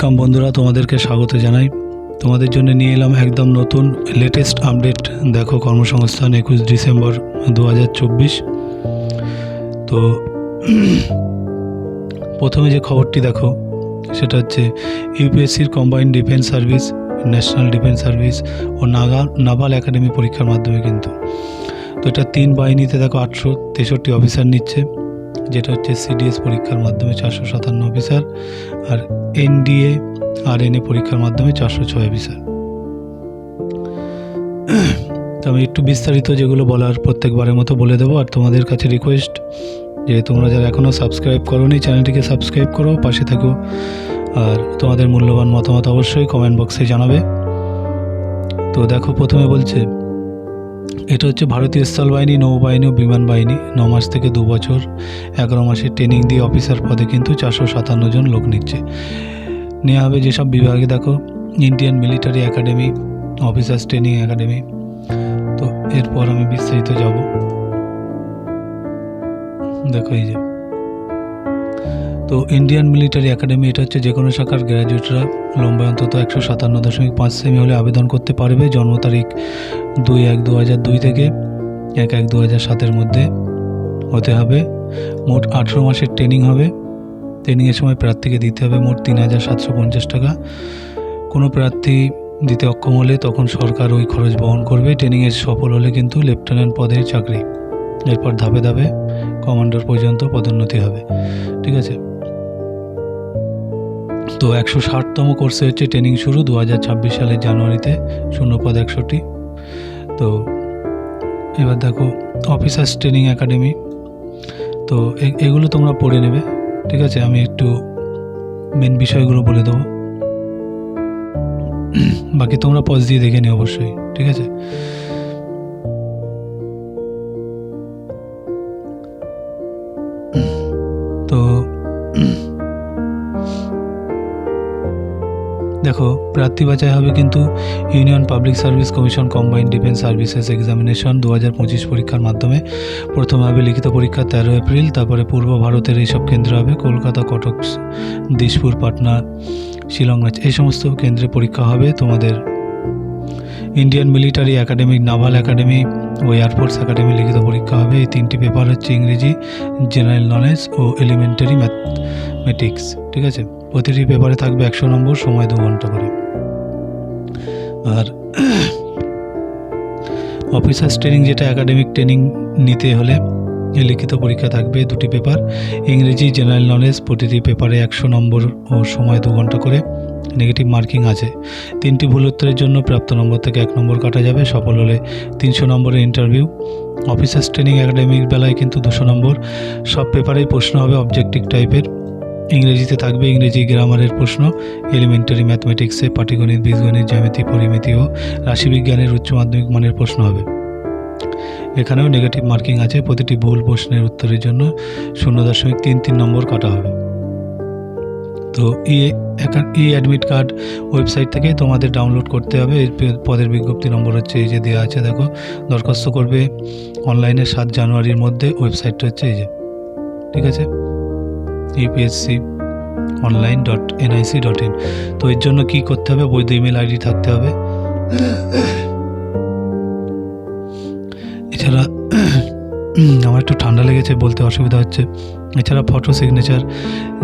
Welcome বন্ধুরা, তোমাদেরকে স্বাগত জানাই। তোমাদের জন্য নিয়ে এলাম একদম নতুন লেটেস্ট আপডেট দেখো কর্মসংস্থান একুশ ডিসেম্বর দু হাজার চব্বিশ। তো, প্রথমে যে খবরটি দেখো, সেটা হচ্ছে ইউপিএসসির combined defence service national defence service ও নাগা নাভাল একাডেমি পরীক্ষার মাধ্যমে কিন্তু। তো এটা তিন বাহিনীতে দেখো আটশো তেষট্টি অফিসার নিচ্ছে। যেটা হচ্ছে সিডিএস পরীক্ষার মাধ্যমে চারশো সাতান্ন অফিসার আর এনডিএ আর এনএ পরীক্ষার মাধ্যমে চারশো ছয় অফিসার। তো আমি একটু বিস্তারিত যেগুলো বলার প্রত্যেকবারের মতো বলে দেবো। আর তোমাদের কাছে রিকোয়েস্ট যে তোমরা যারা এখনও সাবস্ক্রাইব করোনি, চ্যানেলটিকে সাবস্ক্রাইব করো, পাশে থাকো। আর তোমাদের মূল্যবান মতামত অবশ্যই কমেন্ট বক্সে জানাবে। তো দেখো, প্রথমে বলছে এটা হচ্ছে ভারতীয় স্থলবাহিনী নৌবাহিনী ও বিমান বাহিনী। ন মাস থেকে দু বছর, এগারো মাসের ট্রেনিং দিয়ে অফিসার পদে কিন্তু চারশো সাতান্ন জন লোক নিচ্ছে। নেওয়া হবে যেসব বিভাগে দেখো Indian military academy officers training academy তো এরপর আমি বিস্তারিত যাব। দেখো এই যে। তো ইন্ডিয়ান মিলিটারি একাডেমি এটা হচ্ছে যে কোনো শাখার গ্র্যাজুয়েটরা লম্বায় অন্তত একশো সাতান্ন দশমিক পাঁচ সেমি হলে আবেদন করতে পারবে। জন্ম তারিখ দুই এক দু হাজার দুই থেকে এক এক দু হাজার সাতের মধ্যে হতে হবে। মোট আঠেরো মাসের ট্রেনিং হবে। ট্রেনিংয়ের সময় প্রার্থীকে দিতে হবে মোট তিন হাজার সাতশো পঞ্চাশ টাকা। কোনো প্রার্থী দিতে অক্ষম হলে তখন সরকার ওই খরচ বহন করবে। ট্রেনিংয়ে সফল হলে কিন্তু লেফটেন্যান্ট পদের চাকরি। এরপর ধাপে ধাপে কমান্ডার পর্যন্ত পদোন্নতি হবে। ঠিক আছে? তো একশো ষাটতম কোর্সে হচ্ছে ট্রেনিং শুরু দু হাজার ছাব্বিশ সালের জানুয়ারিতে। শূন্যপদ একশোটি তো এবার দেখো অফিসার্স ট্রেনিং একাডেমি তো এগুলো তোমরা পড়ে নেবে, ঠিক আছে? আমি একটু মেন বিষয়গুলো বলে দেবো। বাকি তোমরা পজ দিয়ে দেখে নিও অবশ্যই, ঠিক আছে? দেখো, প্রার্থী বাছাই হবে কিন্তু union public service commission combined defence services examination দু হাজার পঁচিশ পরীক্ষার মাধ্যমে। প্রথমে হবে লিখিত পরীক্ষা তেরো এপ্রিল, তারপরে পূর্ব ভারতের এইসব কেন্দ্র হবে কলকাতা, কটক দিসপুর পাটনা, শিলং এই সমস্ত কেন্দ্রে পরীক্ষা হবে তোমাদের। Indian military academy naval academy ও এয়ারফোর্স একাডেমি লিখিত পরীক্ষা হবে। এই তিনটি পেপার হচ্ছে ইংরেজি জেনারেল নলেজ ও এলিমেন্টারি ম্যাথমেটিক্স ঠিক আছে? প্রতিটি পেপারে থাকবে একশো নম্বর, সময় দু ঘণ্টা করে। আর অফিসার্স ট্রেনিং যেটা, একাডেমিক ট্রেনিং নিতে হলে লিখিত পরীক্ষা থাকবে দুটি পেপার। ইংরেজি জেনারেল নলেজ, প্রতিটি পেপারে একশো নম্বর ও সময় দু ঘণ্টা করে। নেগেটিভ মার্কিং আছে। তিনটি ভুল উত্তরের জন্য প্রাপ্ত নম্বর থেকে এক নম্বর কাটা যাবে। সফল হলে তিনশো নম্বরের ইন্টারভিউ। অফিসার্স ট্রেনিং একাডেমিক বেলায় কিন্তু দুশো নম্বর। সব পেপারেই প্রশ্ন হবে অবজেক্টিভ টাইপের ইংরেজিতে থাকবে ইংরেজি গ্রামারের প্রশ্ন এলিমেন্টারি ম্যাথমেটিক্সে পাটিগণিত, বীজগণিত, জ্যামিতি, পরিমিতি ও রাশিবিজ্ঞানের উচ্চ মাধ্যমিক মানের প্রশ্ন হবে। এখানেও নেগেটিভ মার্কিং আছে, প্রতিটি ভুল প্রশ্নের উত্তরের জন্য শূন্য দশমিক তিন তিন নম্বর কাটা হবে। তো E E admit card website থেকে তোমাদের ডাউনলোড করতে হবে পদের বিজ্ঞপ্তি নম্বর হচ্ছে এই যে দেওয়া আছে, দেখো। দরখাস্ত করবে অনলাইনে সাত জানুয়ারির মধ্যে ওয়েবসাইটটা হচ্ছে এই যে। ঠিক আছে? UPSC online dot NIC dot in তো এর জন্য কী করতে হবে? বৈধ ইমেল আইডি থাকতে হবে। এছাড়া আমার একটু ঠান্ডা লেগেছে, বলতে অসুবিধা হচ্ছে। এছাড়া photo signature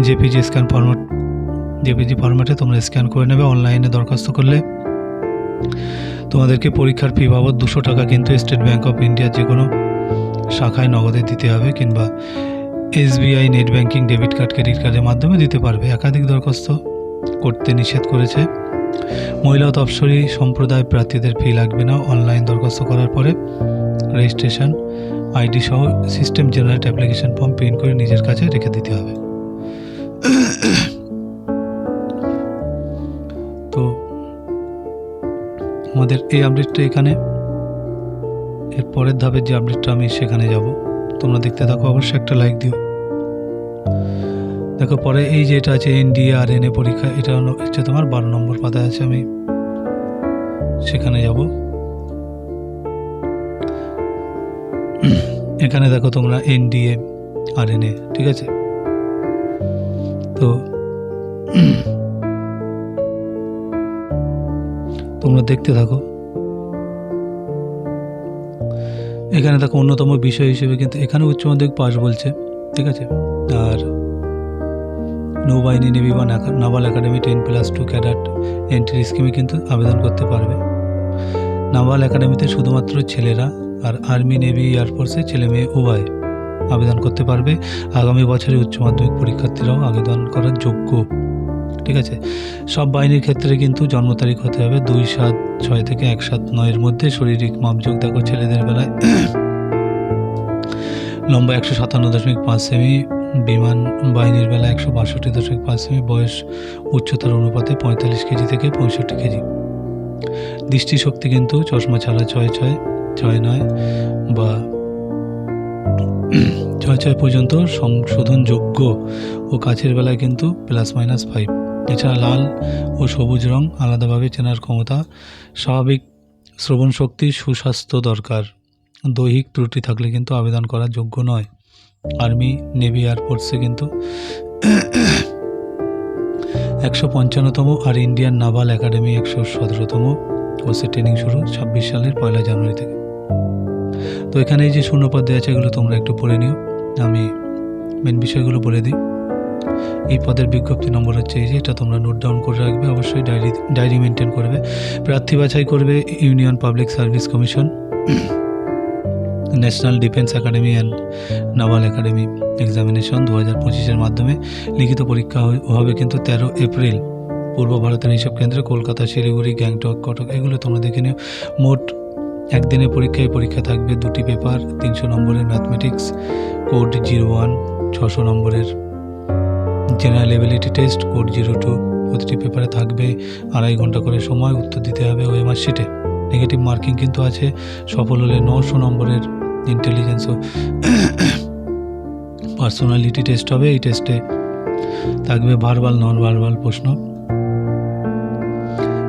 JPG scan format JPG ফরম্যাটে তোমরা স্ক্যান করে নেবে। অনলাইনে দরখাস্ত করলে তোমাদেরকে পরীক্ষার ফি বাবদ দুশো টাকা কিন্তু স্টেট ব্যাঙ্ক অফ ইন্ডিয়ার যে কোনো শাখায় নগদে দিতে হবে কিংবা SBI net banking debit card, credit কার্ডের মাধ্যমে দিতে পারবে একাধিক দরখাস্ত করতে নিষেধ করেছে। মহিলা তফসরি সম্প্রদায় প্রার্থীদের ফি লাগবে না। অনলাইন দরখাস্ত করার পরে রেজিস্ট্রেশন আইডি সহ system generate application form print করে নিজের কাছে রেখে দিতে হবে। তো আমাদের এই আপডেটটা এখানে। এর পরের ধাপের যে আপডেটটা আমি সেখানে যাব। তোমরা দেখতে থাকো, অবশ্যই একটা লাইক দিও। দেখো, পরে এই যে এটা আছে এন আর এন এ পরীক্ষা, এটা হচ্ছে তোমার বারো নম্বর পাতায় আছে, আমি সেখানে যাব। এখানে দেখো তোমরা এন ডিএ আর এন এ ঠিক আছে? তো তোমরা দেখতে থাকো। এখানে তাকে অন্যতম বিষয় হিসেবে কিন্তু এখানে উচ্চ মাধ্যমিক পাস বলছে, ঠিক আছে? আর নৌবাহিনী নেভি বা naval academy ten plus two cadet entry স্কিমে কিন্তু আবেদন করতে পারবে। নাভাল একাডেমিতে শুধুমাত্র ছেলেরা আর আর্মি নেভি এয়ারফোর্সে ছেলে মেয়ে উভয় আবেদন করতে পারবে। আগামী বছরে উচ্চ মাধ্যমিক পরীক্ষার্থীরাও আবেদন করার যোগ্য। ঠিক আছে? সব বাহিনীর ক্ষেত্রে কিন্তু জন্ম তারিখ হতে হবে দুই সাত ছয় থেকে এক সাত নয়ের মধ্যে শারীরিক মাপযোগ দেখো ছেলেদের বেলায়। লম্বা একশো সাতান্ন দশমিক পাঁচ সেমি, বিমান বাহিনীর বেলা একশো বাষট্টি দশমিক পাঁচ সেমি, বয়স উচ্চতার অনুপাতে পঁয়তাল্লিশ কেজি থেকে পঁয়ষট্টি কেজি। দৃষ্টিশক্তি কিন্তু চশমা ছাড়া ছয় ছয় ছয় নয় বা ছয় ছয় পর্যন্ত সংশোধনযোগ্য ও কাছের বেলায় কিন্তু প্লাস মাইনাস ফাইভ। এছাড়া লাল ও সবুজ রং আলাদাভাবে চেনার ক্ষমতা, স্বাভাবিক শ্রবণ শক্তি সুস্বাস্থ্য দরকার। দৈহিক ত্রুটি থাকলে কিন্তু আবেদন করার যোগ্য নয়। আর্মি, নেভি, এয়ারফোর্সে কিন্তু একশো পঞ্চান্নতম আর ইন্ডিয়ান নাভাল একাডেমি একশো সতেরোতম কোর্সের ট্রেনিং শুরু ছাব্বিশ সালের পয়লা জানুয়ারি থেকে। তো এখানে যে শূন্যপদ দেওয়া আছে, এগুলো তোমরা একটু পড়ে নিও। আমি মেন বিষয়গুলো বলে দিই। এই পদের বিজ্ঞপ্তি নম্বর হচ্ছে এই যে, এটা তোমরা নোট ডাউন করে রাখবে, অবশ্যই ডায়েরি ডায়েরি মেনটেন করবে। প্রার্থী বাছাই করবে union public service commission national defence academy and naval academy examination দু হাজার পঁচিশের মাধ্যমে। লিখিত পরীক্ষা হবে কিন্তু তেরো এপ্রিল। পূর্ব ভারতের এইসব কেন্দ্রে কলকাতা, শিলিগুড়ি, গ্যাংটক, কটক, এগুলো তোমরা দেখে নিও। মোট একদিনের পরীক্ষায় পরীক্ষা থাকবে দুটি পেপার তিনশো নম্বরের ম্যাথমেটিক্স কোড জিরো ওয়ান ছশো নম্বরের general ability test code zero two প্রতিটি পেপারে থাকবে, আড়াই ঘণ্টা করে সময় উত্তর দিতে হবে ওএমআর শিটে নেগেটিভ মার্কিং কিন্তু আছে, সফল হলে নশো নম্বরের ইন্টেলিজেন্স ও পার্সোনালিটি টেস্ট হবে, এই টেস্টে থাকবে ভার্বাল নন ভার্বাল প্রশ্ন।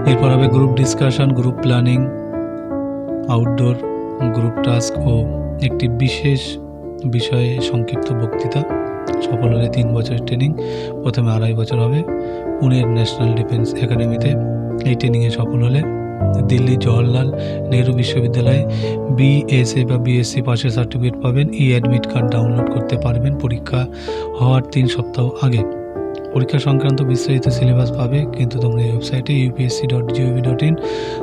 এরপর হবে group discussion group planning outdoor group task ও একটি বিশেষ বিষয়ে সংক্ষিপ্ত বক্তৃতা। সফল হলে তিন বছরের ট্রেনিং প্রথমে আড়াই বছর হবে। পুনের ন্যাশনাল ডিফেন্স একাডেমিতে এই ট্রেনিংয়ে সফল হলে দিল্লি জওয়াহরলাল নেহরু বিশ্ববিদ্যালয়ে বিএসএ বা বিএসসি পাশের সার্টিফিকেট পাবেন। ই অ্যাডমিট কার্ড ডাউনলোড করতে পারবেন। পরীক্ষা হওয়ার তিন সপ্তাহ আগে। পরীক্ষা সংক্রান্ত বিস্তারিত সিলেবাস পাবে, কিন্তু তোমরা এই ওয়েবসাইটে UPSC dot GOV dot in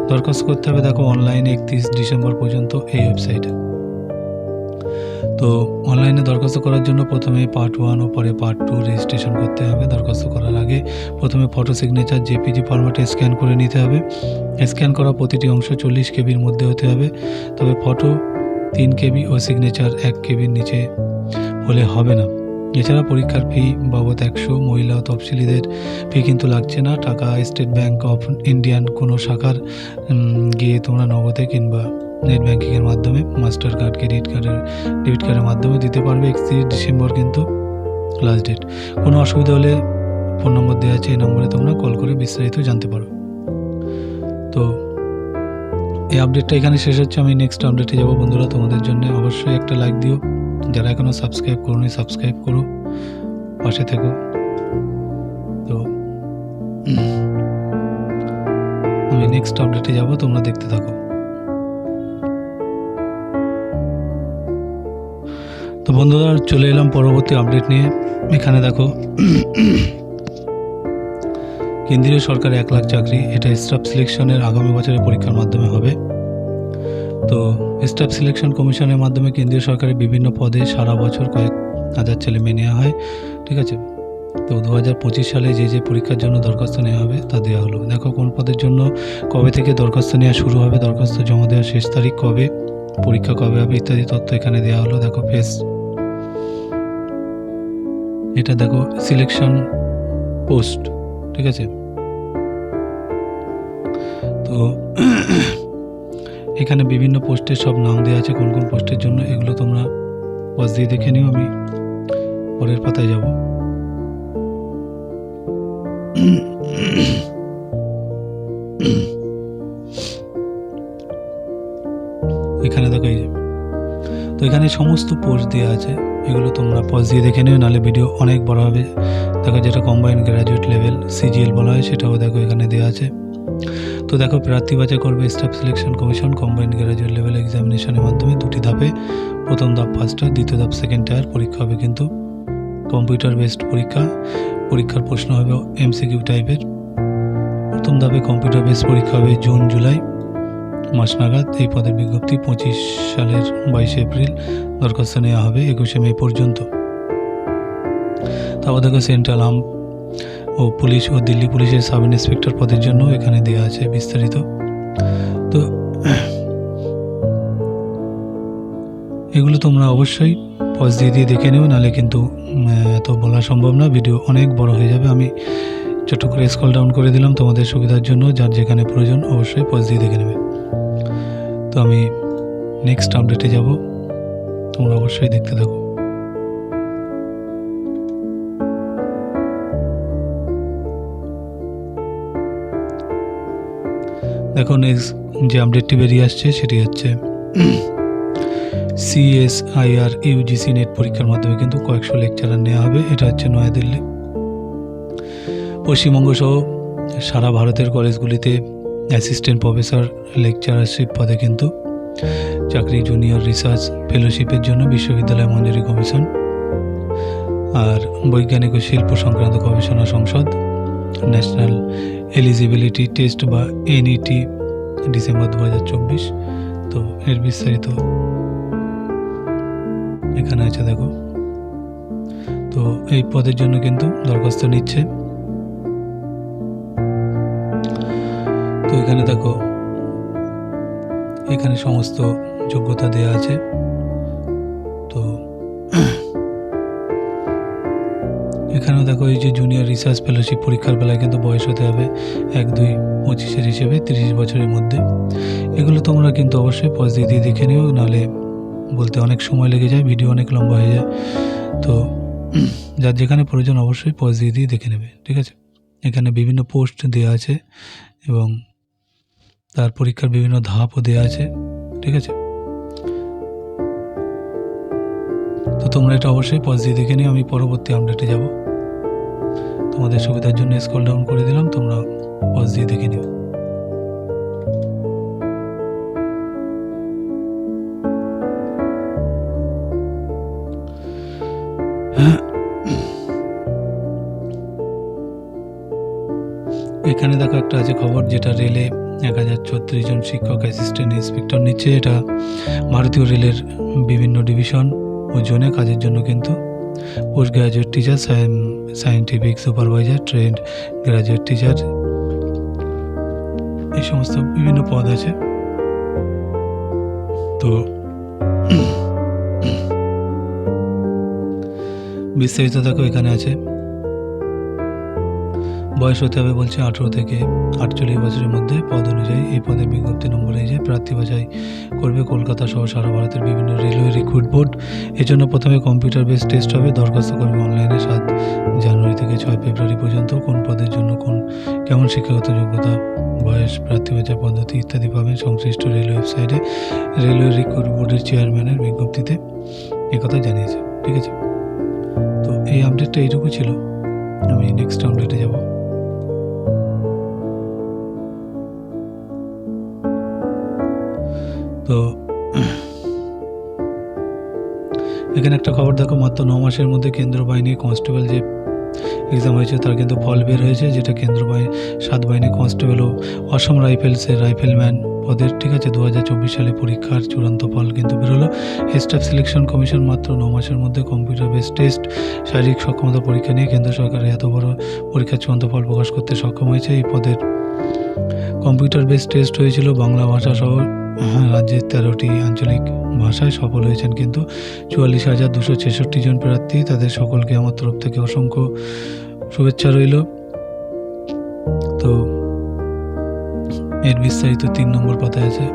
দরখাস্ত করতে হবে। দেখো অনলাইনে একত্রিশ ডিসেম্বর পর্যন্ত এই ওয়েবসাইটে তো অনলাইনে দরখাস্ত করার জন্য প্রথমে পার্ট ওয়ান ও পরে পার্ট টু রেজিস্ট্রেশন করতে হবে। দরখাস্ত করার আগে প্রথমে ফটো সিগনেচার জেপিজি ফরম্যাটে স্ক্যান করে নিতে হবে। স্ক্যান করা প্রতিটি অংশ চল্লিশ কেবির মধ্যে হতে হবে। তবে ফটো তিন কেবি ও সিগনেচার এক কেবির নিচে হলে হবে না। এছাড়া পরীক্ষার ফি বাবদ একশো, মহিলা তফসিলিদের ফি কিন্তু লাগছে না। টাকা স্টেট ব্যাংক অফ ইন্ডিয়ান কোনো শাখার গিয়ে তোমরা নগদে কিংবা নেট ব্যাঙ্কিংয়ের মাধ্যমে মাস্টার কার্ড ক্রেডিট কার্ডের ডেবিট কার্ডের মাধ্যমে দিতে পারবে একত্রিশ ডিসেম্বর কিন্তু লাস্ট ডেট কোনো অসুবিধা হলে ফোন নম্বর দেওয়া আছে, এই নম্বরে তোমরা কল করে বিস্তারিত জানতে পারো। তো এই আপডেটটা এখানে শেষ হচ্ছে। আমি নেক্সট আপডেটে যাব। বন্ধুরা, তোমাদের জন্য অবশ্যই একটা লাইক দিও। যারা এখনও সাবস্ক্রাইব করোনি সাবস্ক্রাইব করো। পাশে থেকো। তো আমি নেক্সট আপডেটে যাব। তোমরা দেখতে থাকো। তো বন্ধুরা, চলে এলাম পরবর্তী আপডেট নিয়ে। এখানে দেখো, কেন্দ্রীয় সরকার এক লাখ চাকরি, এটা স্টাফ সিলেকশনের আগামী বছরের পরীক্ষার মাধ্যমে হবে। তো স্টাফ সিলেকশন কমিশনের মাধ্যমে কেন্দ্রীয় সরকারের বিভিন্ন পদে সারা বছর কয়েক হাজার ছেলে মেয়ে নেওয়া হয়, ঠিক আছে? তো দু হাজার পঁচিশ সালে যে যে পরীক্ষার জন্য দরখাস্ত নেওয়া হবে, তা দেওয়া হলো। দেখো কোন পদের জন্য, কবে থেকে দরখাস্ত নেওয়া শুরু হবে, দরখাস্ত জমা দেওয়ার শেষ তারিখ কবে, পরীক্ষা কবে হবে, ইত্যাদি তথ্য এখানে দেওয়া হলো। দেখো ফেস এটা দেখো সিলেকশন পোস্ট ঠিক আছে? তো, এখানে বিভিন্ন পোস্টের সব নাম দেওয়া আছে, কোন কোন পোস্টের জন্য, এগুলো তোমরা পজ দিয়ে দেখে নিও, আমি পরের পাতায় যাব। এখানে দেখো এই যে, তো এখানে সমস্ত পোস্ট দেওয়া আছে এগুলো তোমরা পজ দিয়ে দেখে নিও, নাহলে ভিডিও অনেক বড় হবে। দেখো যেটা কম্বাইন গ্র্যাজুয়েট লেভেল সিজিএল বলা হয়, সেটাও দেখো এখানে দেওয়া আছে। তো দেখো, প্রার্থী বাছাই করবে staff selection commission combined graduate level এক্সামিনেশনের মাধ্যমে দুটি ধাপে। প্রথম ধাপ ফার্স্ট দ্বিতীয় ধাপ সেকেন্ড টায়ার পরীক্ষা হবে কিন্তু কম্পিউটার বেসড পরীক্ষা। পরীক্ষার প্রশ্ন হবে এমসিকিউ টাইপের প্রথম ধাপে কম্পিউটার বেসড পরীক্ষা হবে জুন, জুলাই। মাস নাগাদ এই পদের বিজ্ঞপ্তি পঁচিশ সালের বাইশে এপ্রিল দরখাস্ত নেওয়া হবে একুশে মে পর্যন্ত। তারপর দেখো সেন্ট্রাল আর্ম ও পুলিশ ও দিল্লি পুলিশের সাব ইন্সপেক্টর পদের জন্য এখানে দেওয়া আছে বিস্তারিত। তো, এগুলো তোমরা অবশ্যই পজ দিয়ে দিয়ে দেখে নেও নাহলে কিন্তু এত বলা সম্ভব না ভিডিও অনেক বড় হয়ে যাবে। আমি ছোট করে স্কল ডাউন করে দিলাম তোমাদের সুবিধার জন্য, যার যেখানে প্রয়োজন অবশ্যই পজ দিয়ে দেখে নেবে। তো আমি নেক্সট আপডেটে যাব। তোমরা অবশ্যই দেখতে থাকো। দেখো নেক্সট যে আপডেটটি বেরিয়ে আসছে, সেটি হচ্ছে সিএসআইআর ইউজিসি নেট পরীক্ষার মাধ্যমে কিন্তু কয়েকশো লেকচারার নেওয়া হবে। এটা হচ্ছে নয়াদিল্লি। পশ্চিমবঙ্গ সহ সারা ভারতের কলেজগুলিতে অ্যাসিস্ট্যান্ট প্রফেসর, লেকচারারশিপ পদে কিন্তু চাকরি, জুনিয়র রিসার্চ, ফেলোশিপের জন্য বিশ্ববিদ্যালয় মঞ্জুরি কমিশন আর বৈজ্ঞানিক ও শিল্প সংক্রান্ত গবেষণা সংসদ, ন্যাশনাল এলিজিবিলিটি টেস্ট বা এনইটি ডিসেম্বর দু হাজার চব্বিশ। তো এর বিস্তারিত এখানে আছে দেখো। তো এই পদের জন্য কিন্তু দরখাস্ত নিচ্ছে তো এখানে দেখো। এখানে সমস্ত যোগ্যতা দেয়া আছে। তো এখানেও দেখো এই যে জুনিয়র রিসার্চ ফেলোশিপ পরীক্ষার বেলায় কিন্তু বয়স হতে হবে এক, দুই, পঁচিশের হিসেবে, তিরিশ বছরের মধ্যে। এগুলো তোমরা কিন্তু অবশ্যই পজ দিয়ে দিয়ে দেখে নিও, নাহলে বলতে অনেক সময় লেগে যায় ভিডিও অনেক লম্বা হয়ে যায়। তো যার যেখানে প্রয়োজন অবশ্যই পজ দিয়ে দিয়ে দেখে নেবে, ঠিক আছে? এখানে বিভিন্ন পোস্ট দেওয়া আছে এবং তার পরীক্ষার বিভিন্ন ধাপও দেওয়া আছে, ঠিক আছে? তো তোমরা এটা অবশ্যই পজ দিয়ে দেখে নিও, আমি পরবর্তী আপডেটে যাব। তোমাদের সুবিধার জন্য স্কল ডাউন করে দিলাম, তোমরা পজ দিয়ে দেখে নিও। এখানে দেখো একটা আছে খবর, যেটা রেলে এক হাজার ছত্রিশ জন শিক্ষক অ্যাসিস্ট্যান্ট ইন্সপেক্টর নিচ্ছে। এটা ভারতীয় রেলের বিভিন্ন ডিভিশন ও জোনে কাজের জন্য কিন্তু post graduate teacher scientific supervisor trained graduate teacher এই সমস্ত বিভিন্ন পদ আছে। তো বিস্তারিত দেখো এখানে আছে। বয়স হতে হবে বলছে আঠেরো থেকে আটচল্লিশ বছরের মধ্যে। পদ অনুযায়ী এই পদে বিজ্ঞপ্তি নম্বর যে প্রার্থী বাছাই করবে কলকাতা সহ সারা ভারতের বিভিন্ন রেলওয়ে রিক্রুট বোর্ড। এর জন্য প্রথমে কম্পিউটার বেস টেস্ট হবে, দরখাস্ত করবে অনলাইনে সাত জানুয়ারি থেকে ছয় ফেব্রুয়ারি পর্যন্ত কোন পদের জন্য কোন, কেমন শিক্ষাগত যোগ্যতা, বয়স, প্রার্থী বাছাই পদ্ধতি ইত্যাদি পাবেন সংশ্লিষ্ট রেলওয়ে ওয়েবসাইটে। রেলওয়ে রিক্রুট বোর্ডের চেয়ারম্যানের বিজ্ঞপ্তিতে একথা জানিয়েছে। ঠিক আছে? তো এই আপডেটটা এইটুকু ছিল। আমি নেক্সট আপডেটে যাব। তো এখানে একটা খবর দেখো, মাত্র ন মাসের মধ্যে কেন্দ্র বাহিনী কনস্টেবল যে এক্সাম হয়েছে, তার কিন্তু ফল বের হয়েছে, যেটা কেন্দ্র বাহিনী সাত বাহিনী কনস্টেবল ও অসম রাইফেলসের রাইফেলম্যান পদের, ঠিক আছে দু হাজার চব্বিশ সালে পরীক্ষার চূড়ান্ত ফল কিন্তু বেরোলো স্টাফ সিলেকশন কমিশন মাত্র ন মাসের মধ্যে কম্পিউটার বেস টেস্ট, শারীরিক সক্ষমতা পরীক্ষা নিয়ে কেন্দ্র সরকারের এত বড় পরীক্ষার চূড়ান্ত ফল প্রকাশ করতে সক্ষম হয়েছে। এই পদের কম্পিউটার বেস টেস্ট হয়েছিল বাংলা ভাষা সহ রাজ্যের তেরোটি আঞ্চলিক ভাষায় সফল হয়েছেন কিন্তু চুয়াল্লিশ হাজার দুশো ছেষট্টি জন প্রার্থী তাদের সকলকে আমার তরফ থেকে অসংখ্য শুভেচ্ছা রইল। তো এর বিস্তারিত তিন নম্বর পাতায় আছে।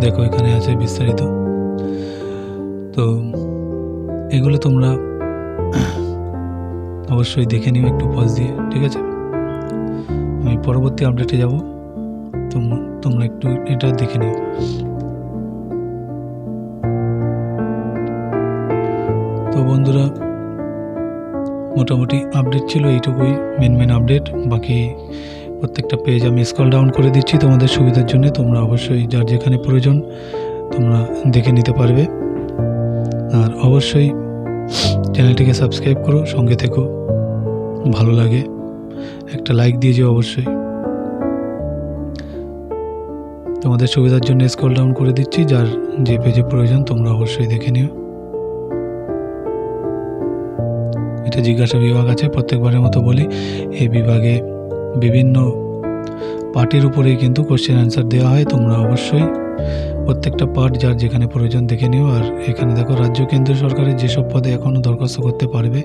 দেখো, এখানে আছে বিস্তারিত। তো এগুলো তোমরা অবশ্যই দেখে নিও, একটু পজ দিয়ে, ঠিক আছে? পরবর্তী আপডেটে যাব। তোমরা তোমরা একটু এটা দেখে নিও। তো বন্ধুরা, মোটামুটি আপডেট ছিল, এইটুকুই মেন মেন আপডেট বাকি প্রত্যেকটা পেজ আমি স্কল ডাউন করে দিচ্ছি তোমাদের সুবিধার জন্য। তোমরা অবশ্যই যার যেখানে প্রয়োজন তোমরা দেখে নিতে পারবে। আর অবশ্যই চ্যানেলটিকে সাবস্ক্রাইব করো, সঙ্গে থেকো। ভালো লাগে। একটা লাইক দিয়ে যেও অবশ্যই। তোমাদের সুবিধার জন্য স্কল ডাউন করে দিচ্ছি, যার যে পেজে প্রয়োজন তোমরা অবশ্যই দেখে নিও। এটা জিজ্ঞাসা বিভাগ আছে, প্রত্যেকবারের মতো বলি, এই বিভাগে বিভিন্ন পার্টির উপরেই কিন্তু কোশ্চেন অ্যান্সার দেওয়া হয়, তোমরা অবশ্যই প্রত্যেকটা পার্ট যার যেখানে প্রয়োজন দেখে নিও। আর এখানে দেখো, রাজ্য কেন্দ্র সরকারের যেসব পদে এখনও দরখাস্ত করতে পারবে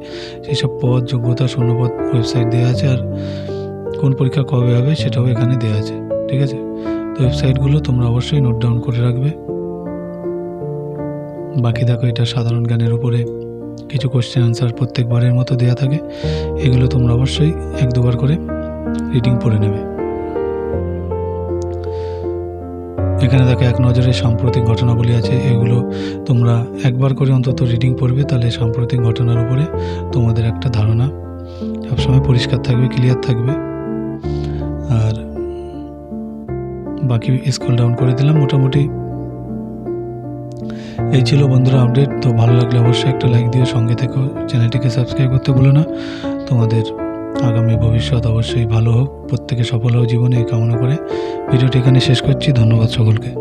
সেই সব পদ, যোগ্যতা শূন্যপদ ওয়েবসাইট দেওয়া আছে। আর কোন পরীক্ষা কবে হবে সেটাও এখানে দেওয়া আছে, ঠিক আছে? তো ওয়েবসাইটগুলো তোমরা অবশ্যই নোট ডাউন করে রাখবে। বাকি দেখো, এটা সাধারণ জ্ঞানের উপরে কিছু কোশ্চেন আনসার প্রত্যেকবারের মতো দেওয়া থাকে। এগুলো তোমরা অবশ্যই এক দুবার করে রিডিং পড়ে নেবে। এখানে দেখো এক নজরে সাম্প্রতিক ঘটনাবলী আছে। এগুলো তোমরা একবার করে অন্তত রিডিং পড়বে, তাহলে সাম্প্রতিক ঘটনার উপরে তোমাদের একটা ধারণা। সবসময় পরিষ্কার থাকবে ক্লিয়ার থাকবে। আর বাকি স্কল ডাউন করে দিলাম মোটামুটি। এই ছিল বন্ধুরা আপডেট তো ভালো লাগলে অবশ্যই একটা লাইক দিও, সঙ্গে থেকো চ্যানেলটিকে সাবস্ক্রাইব করতে ভুলো না। তোমাদের আগামী ভবিষ্যৎ অবশ্যই ভালো হোক। প্রত্যেকে সফল হোক জীবনে এই কামনা করে ভিডিওটি এখানে শেষ করছি। ধন্যবাদ সকলকে।